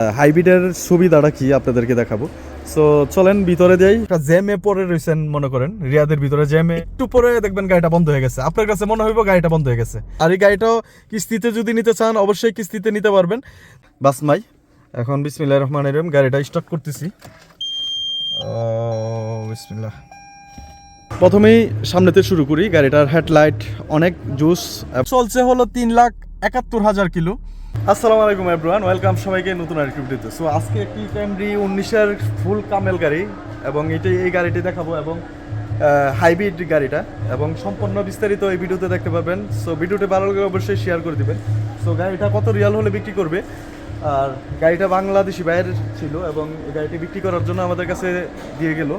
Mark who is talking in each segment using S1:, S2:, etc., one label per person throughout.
S1: হাইব্রিডের সুবিধাটা কি আপনাদেরকে দেখাবো? সো চলেন ভিতরে যাই। জ্যামে পরে রয়েছেন মনে করেন। রিয়াদের ভিতরে জ্যামে একটু পরে দেখবেন গাড়িটা বন্ধ হয়ে গেছে। আপনার কাছে মনে হইব গাড়িটা বন্ধ হয়ে গেছে। আর এই গাড়িটাও কিস্তিতে যদি নিতে চান, অবশ্যই কিস্তিতে নিতে পারবেন। বাস মাই এখন বিসমিল্লাহ রহমান রহিম, গাড়িটা স্টার্ট করতেছি। ও বিসমিল্লাহ। প্রথমেই সামনেতে শুরু করি। গাড়িটার হেডলাইট অনেক জুস। চলছে হলো তিন লাখ একাত্তর হাজার কিলো। আসসালামু আলাইকুম এভরিওয়ান ওয়েলকাম সবাইকে নতুন আরেকটি ভিডিওতে। সো আজকে একটি ক্যামরি উনিশের ফুল কামেল গাড়ি এবং এটি এই গাড়িটি দেখাবো এবং হাইব্রিড গাড়িটা এবং সম্পূর্ণ বিস্তারিত এই ভিডিওতে দেখতে পাবেন সো ভিডিওটি ভালো লাগলে অবশ্যই শেয়ার করে দিবেন। সো গাড়িটা কত রিয়াল হলে বিক্রি করবে? আর গাড়িটা বাংলাদেশি বাইরের ছিল এবং এই গাড়িটি বিক্রি করার জন্য আমাদের কাছে দিয়ে গেল।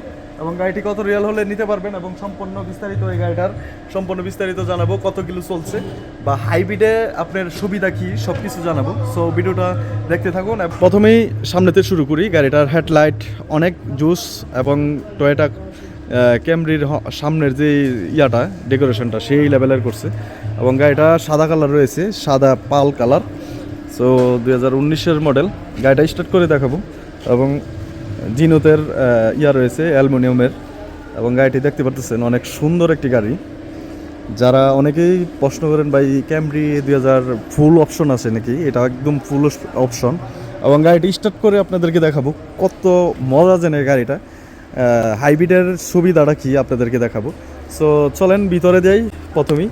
S1: এবং গাড়িটি কত রিয়াল হলে নিতে পারবেন এবং সম্পূর্ণ বিস্তারিত এই গাড়িটার সম্পূর্ণ বিস্তারিত জানাব কত কিলো চলছে বা হাইব্রিডে আপনার সুবিধা কি সব কিছু জানাব। সো ভিডিওটা দেখতে থাকুন। প্রথমেই সামনেতে শুরু করি। গাড়িটার হেডলাইট অনেক জুস এবং টয়েটা ক্যামরির সামনের যে ইয়াটা, ডেকোরেশনটা, সেই লেভেলের করছে। এবং গাড়িটা সাদা কালার রয়েছে, সাদা পাল কালার সো দুই হাজার মডেল গাড়িটা স্টার্ট করে দেখাবো। এবং জিনোতের ইয়া রয়েছে, অ্যালুমিনিয়ামের, এবং গাড়িটি দেখতে পারতেছেন অনেক সুন্দর একটি গাড়ি। যারা অনেকেই প্রশ্ন করেন, ভাই ক্যামরি দুই হাজার ফুল অপশন আছে নাকি? এটা একদম ফুল অপশন এবং গাড়িটি স্টার্ট করে আপনাদেরকে দেখাবো কত মজা জেনে গাড়িটা। হাইব্রিডের সুবিধাটা কি আপনাদেরকে দেখাবো। সো চলেন ভিতরে যাই প্রথমেই।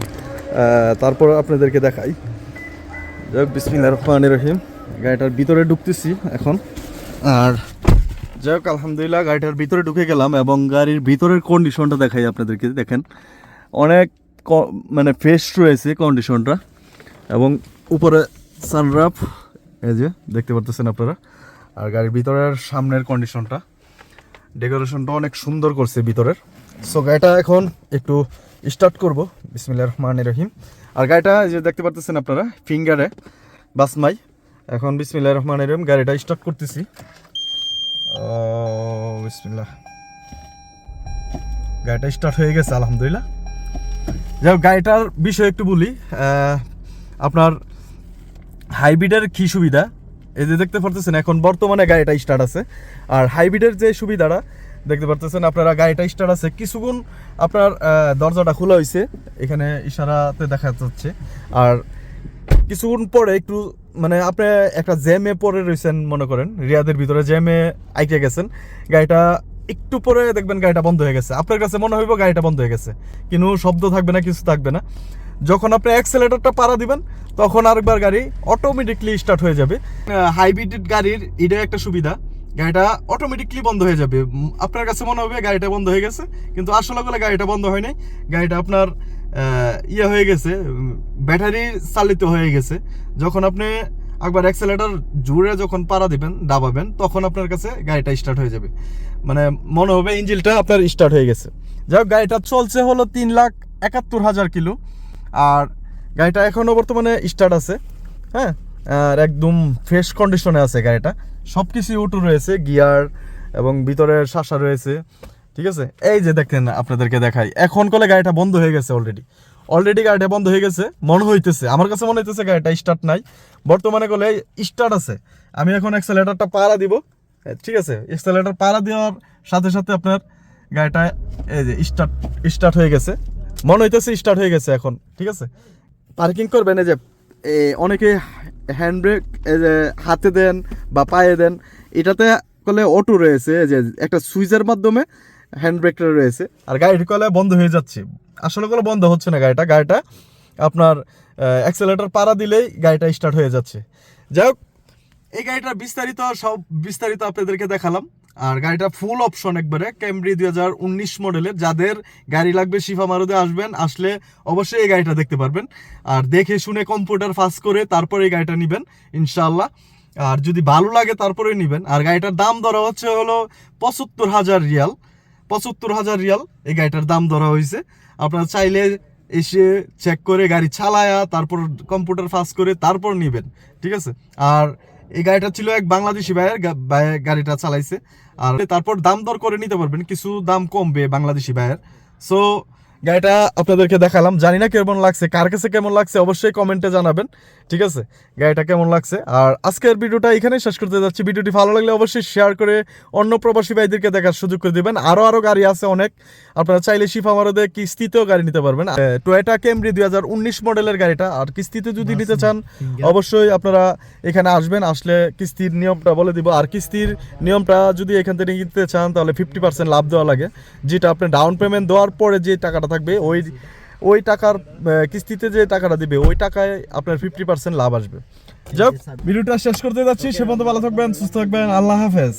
S1: তারপর আপনাদেরকে দেখাই। বিসমিল্লা রহমান রহিম। গাড়িটার ভিতরে ঢুকতেছি এখন। আর যাই হোক আলহামদুলিল্লাহ, গাড়িটার ভিতরে ঢুকে গেলাম এবং গাড়ির ভিতরের কন্ডিশনটা দেখাই আপনাদেরকে দেখেন। অনেক মানে ফ্রেশ রয়েছে কন্ডিশনটা এবং উপরে সানরাফ এই যে, দেখতে পারতেছেন আপনারা। আর গাড়ির ভিতরের সামনের কন্ডিশনটা ডেকোরেশনটা অনেক সুন্দর করছে ভিতরের। সো গাড়িটা এখন একটু স্টার্ট করব। বিসমিল্লা রহমান রহিম। আর গাড়িটা যে দেখতে পারতেছেন আপনারা ফিঙ্গারে বাসমাই এখন বিসমিল্লা রহমান রহিম, গাড়িটা স্টার্ট করতেছি। বিসমিল্লাহ। গাড়িটা স্টার্ট হয়ে গেছে, আলহামদুলিল্লাহ। যাই হোক, গাড়িটার বিষয়ে একটু বলি আপনার হাইব্রিডের কি সুবিধা? এই যে দেখতে পারতেছেন, এখন বর্তমানে গাড়িটা স্টার্ট আছে। আর হাইব্রিডের যে সুবিধাটা, দেখতে পারতেছেন, আপনারা গাড়িটা স্টার্ট আছে। কিছুক্ষণ আপনার দরজাটা খোলা হয়েছে এখানে ইশারাতে দেখা যাচ্ছে। আর কিছুক্ষণ পরে একটু মানে আপনি একটা জ্যামে পরে রয়েছেন মনে করেন। রিয়াদের ভিতরে জ্যামে আইকে গেছেন। গাড়িটা একটু পরে দেখবেন গাড়িটা বন্ধ হয়ে গেছে। আপনার কাছে মনে হইব গাড়িটা বন্ধ হয়ে গেছে। কিন্তু শব্দ থাকবে না, কিছু থাকবে না। যখন আপনি অ্যাক্সেলেটারটা পাড়া দিবেন, তখন আরেকবার গাড়ি অটোমেটিকলি স্টার্ট হয়ে যাবে। হাইব্রিড গাড়ির এটা একটা সুবিধা। গাড়িটা অটোমেটিকলি বন্ধ হয়ে যাবে। আপনার কাছে মনে হবে গাড়িটা বন্ধ হয়ে গেছে, কিন্তু আসলে বলে গাড়িটা বন্ধ হয় নাই। গাড়িটা আপনার ইয়ে হয়ে গেছে ব্যাটারি চালিত হয়ে গেছে। যখন আপনি একবার অ্যাক্সেলেটার জুড়ে যখন পাড়া দিবেন, দাবাবেন, তখন আপনার কাছে গাড়িটা স্টার্ট হয়ে যাবে। মানে মনে হবে ইঞ্জিনটা আপনার স্টার্ট হয়ে গেছে। যাই হোক, গাড়িটা চলছে হলো তিন লাখ একাত্তর হাজার কিলো। আর গাড়িটা এখনও বর্তমানে স্টার্ট আছে। হ্যাঁ? আর একদম ফ্রেশ কন্ডিশনে আছে গাড়িটা। সব কিছুই উটু রয়েছে গিয়ার এবং ভিতরের শাসা রয়েছে, ঠিক আছে? এই যে দেখেন আপনাদেরকে দেখাই, এখন কলে গাড়িটা বন্ধ হয়ে গেছে অলরেডি অলরেডি গাড়িটা বন্ধ হয়ে গেছে, মনে হইতেছে, আমার কাছে মনে হইতেছে গাড়িটা স্টার্ট নাই। বর্তমানে কলে স্টার্ট আছে। আমি এখন অ্যাক্সেলেটারটা পাড়া দিব, ঠিক আছে? অ্যাক্সেলেটার পাড়া দেওয়ার সাথে সাথে আপনার গাড়িটা এই যে স্টার্ট স্টার্ট হয়ে গেছে। মনে হইতেছে স্টার্ট হয়ে গেছে এখন, ঠিক আছে? পার্কিং করবেন এই যে অনেকে হ্যান্ড ব্রেক হাতে দেন বা পায়ে দেন, এটাতে কলে অটো রয়েছে যে একটা সুইচের মাধ্যমে হ্যান্ড ব্রেকটা রয়েছে। আর গাড়িটি কলে বন্ধ হয়ে যাচ্ছে। আসলে কলে বন্ধ হচ্ছে না গাড়িটা গাড়িটা আপনার অ্যাক্সেলেটার পাড়া দিলেই গাড়িটা স্টার্ট হয়ে যাচ্ছে। যাই হোক, এই গাড়িটার বিস্তারিত সব বিস্তারিত আপনাদেরকে দেখালাম। আর গাড়িটা ফুল অপশন একবারে ক্যামরি দুই হাজার উনিশ মডেলের যাদের গাড়ি লাগবে শিফা মারুদে আসবেন, আসলে অবশ্যই এই গাড়িটা দেখতে পারবেন। আর দেখে শুনে কম্পিউটার ফাস করে তারপরে এই গাড়িটা নেবেন ইনশাল্লাহ আর যদি ভালো লাগে তারপরে নেবেন। আর গাড়িটার দাম ধরা হচ্ছে হলো পঁচাত্তর হাজার রিয়াল। পঁচাত্তর হাজার রিয়াল এই গাড়িটার দাম ধরা হয়েছে। আপনারা চাইলে এসে চেক করে গাড়ি চালায়া, তারপর কম্পিউটার ফাস করে তারপর নেবেন। ঠিক আছে? আর এই গাড়িটা ছিল এক বাংলাদেশি ভাইয়ের গাড়িটা চালাইছে। আর তারপর দাম দর করে নিতে পারবেন, কিছু দাম কমবে বাংলাদেশি ভাইয়ের। সো গাড়িটা আপনাদেরকে দেখালাম। জানি না কেমন লাগছে কার কাছে কেমন লাগছে অবশ্যই কমেন্টে জানাবেন ঠিক আছে? গাড়িটা কেমন লাগছে? আর আজকের ভিডিওটা এখানেই শেষ করতে যাচ্ছি। ভিডিওটি ভালো লাগলে অবশ্যই শেয়ার করে অন্য প্রবাসী ভাইদেরকে দেখার সুযোগ করে দিবেন। আরও আরও গাড়ি আছে অনেক। আপনারা চাইলে শিফা মারদে কিস্তিতেও গাড়ি নিতে পারবেন। টয়েটা কেমরি দুই হাজার উনিশ মডেলের গাড়িটা। আর কিস্তিতে যদি নিতে চান অবশ্যই আপনারা এখানে আসবেন। আসলে কিস্তির নিয়মটা বলে দিব। আর কিস্তির নিয়মটা যদি এখান থেকে নিতে চান তাহলে ফিফটি পার্সেন্ট লাভ দেওয়া লাগে। যেটা আপনি ডাউন পেমেন্ট দেওয়ার পরে যে টাকাটা থাকবে ওই ওই টাকার কিস্তিতে যে টাকাটা দিবে ওই টাকায় আপনার ফিফটি পার্সেন্ট লাভ আসবে। যাক ভিডিওটা শেষ করতে যাচ্ছি সে পর্যন্ত ভালো থাকবেন সুস্থ থাকবেন আল্লাহ হাফেজ।